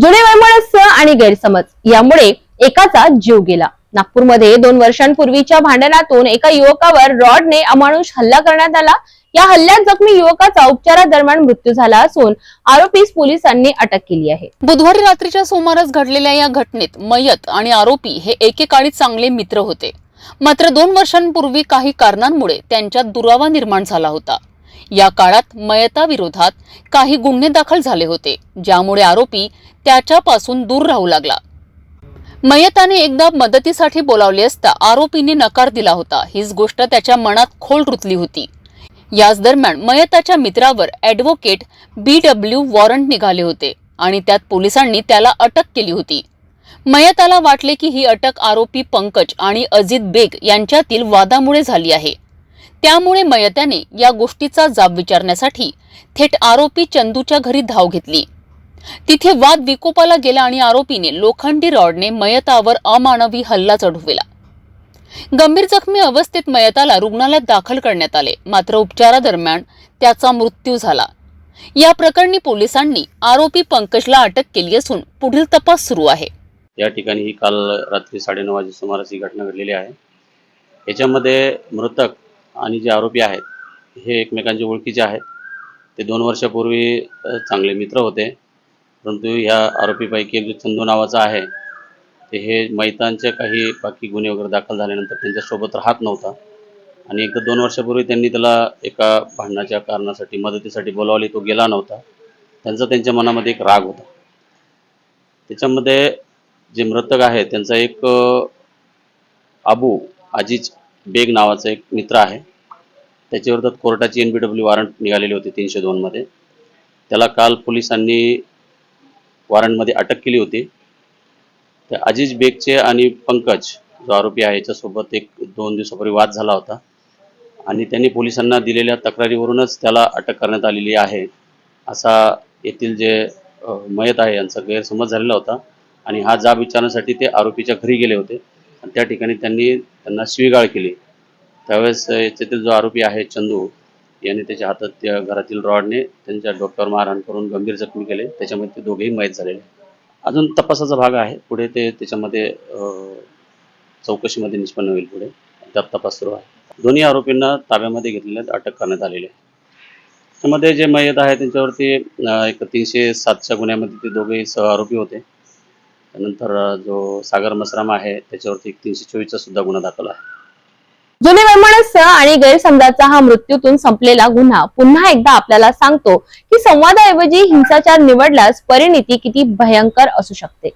जुने वैमनस्य आणि गैरसमज. यामुळे एकाचा जीव गेला. नागपूरमध्ये दोन वर्षांपूर्वीच्या भांडणातून एका युवकावर रॉडने अमानुष हल्ला करण्यात आला. या हल्ल्यात जखमी युवकाचा उपचारादरम्यान मृत्यू झाला असून आरोपीस पोलिसांनी अटक केली आहे. बुधवारी रात्रीच्या सुमारास घडलेल्या या घटनेत मयत आणि आरोपी हे एकेकाळी चांगले मित्र होते. मात्र दोन वर्षांपूर्वी काही कारणांमुळे त्यांच्यात दुरावा निर्माण झाला होता. या काळात मयताविरोधात काही गुन्हे दाखल झाले होते ज्यामुळे आरोपी त्याच्यापासून दूर राहू लागला. मयताने एकदा मदतीसाठी बोलावले असता आरोपीने नकार दिला होता. हीच गोष्ट त्याच्या मनात खोल रुतली होती. याच दरम्यान मयताच्या मित्रावर ॲडव्होकेट बी डब्ल्यू वॉरंट निघाले होते आणि त्यात पोलिसांनी त्याला अटक केली होती. मयताला वाटले की ही अटक आरोपी पंकज आणि अजित बेग यांच्यातील वादामुळे झाली आहे. त्यामुळे मयत्याने या गोष्टीचा जाब विचारण्यासाठी थेट आरोपी चंदूच्या घरी धाव घेतली. तिथे वाद विकोपाला गेला आणि आरोपीने लोखंडी रॉडने मयतावर अमानवी हल्ला चढविला. गंभीर जखमी अवस्थेत मयताला रुग्णालयात दाखल करण्यात आले. मात्र उपचारादरम्यान त्याचा मृत्यू झाला. या प्रकरणी पोलिसांनी आरोपी पंकजला अटक केली असून पुढील तपास सुरू आहे. या ठिकाणी ही काल रात्री साडेनऊ वाजे सुमारास ही घटना घडलेली आहे. याच्यामध्ये मृतक आणि जे आरोपी आहेत हे एकमेकांचे ओळखीचे आहेत. ते दोन वर्षापूर्वी चांगले मित्र होते. परंतु ह्या आरोपीपैकी एक जो चंदू नावाचा आहे ते हे मैतांचे काही बाकी गुन्हे वगैरे दाखल झाल्यानंतर त्यांच्यासोबत राहत नव्हता. आणि एकदा दोन वर्षापूर्वी त्यांनी त्याला एका भांडणाच्या कारणासाठी मदतीसाठी बोलावले तो गेला नव्हता. त्यांचा त्यांच्या मनामध्ये एक राग होता. त्याच्यामध्ये जे मृतक आहे त्यांचा एक आबू अबू बेग नावाचा एक मित्र आहे. त्याच्याविरोधात कोर्टाची एन बी डब्ल्यू वॉरंट निघालेली होती तीनशे दोनमध्ये त्याला काल पोलिसांनी वॉरंटमध्ये अटक केली होती. तर अजिज बेगचे आणि पंकज जो आरोपी आहे याच्यासोबत एक दोन दिवसापूर्वी वाद झाला होता. आणि त्यांनी पोलिसांना दिलेल्या तक्रारीवरूनच त्याला अटक करण्यात आलेली आहे असा येथील जे मयत आहे यांचा गैरसमज झालेला होता. आणि हा जाब विचारण्यासाठी ते आरोपीच्या घरी गेले होते. आणि त्या ठिकाणी त्यांनी त्यांना शिवीगाळ केली. त्यावेळेस अ, याच्यातील जो आरोपी आहे चंदू याने त्याच्या हातात त्या घरातील रॉडने त्यांच्या डोक्यावर मारहाण करून गंभीर जखमी केले. त्याच्यामध्ये ते दोघेही मयत झालेले अजून तपासाचा भाग आहे. पुढे ते त्याच्यामध्ये चौकशीमध्ये निष्पन्न होईल पुढे. त्यात तपास सुरू आहे. दोन्ही आरोपींना ताब्यामध्ये घेतलेल्या अटक करण्यात आलेली आहे. त्यामध्ये जे मयत आहे त्यांच्यावरती एक तीनशे सातच्या गुन्ह्यामध्ये ते दोघेही सह आरोपी होते. त्यानंतर जो सागर मसराम आहे त्याच्यावरती एक तीनशे चोवीसचा सुद्धा गुन्हा दाखल आहे. जुने आणि गैरसमजाचा हा मृत्यूतून संपलेला गुन्हा पुन्हा एकदा आपल्याला सांगतो की संवादाऐवजी हिंसाचार निवडल्यास परिणिती किती भयंकर असू शकते.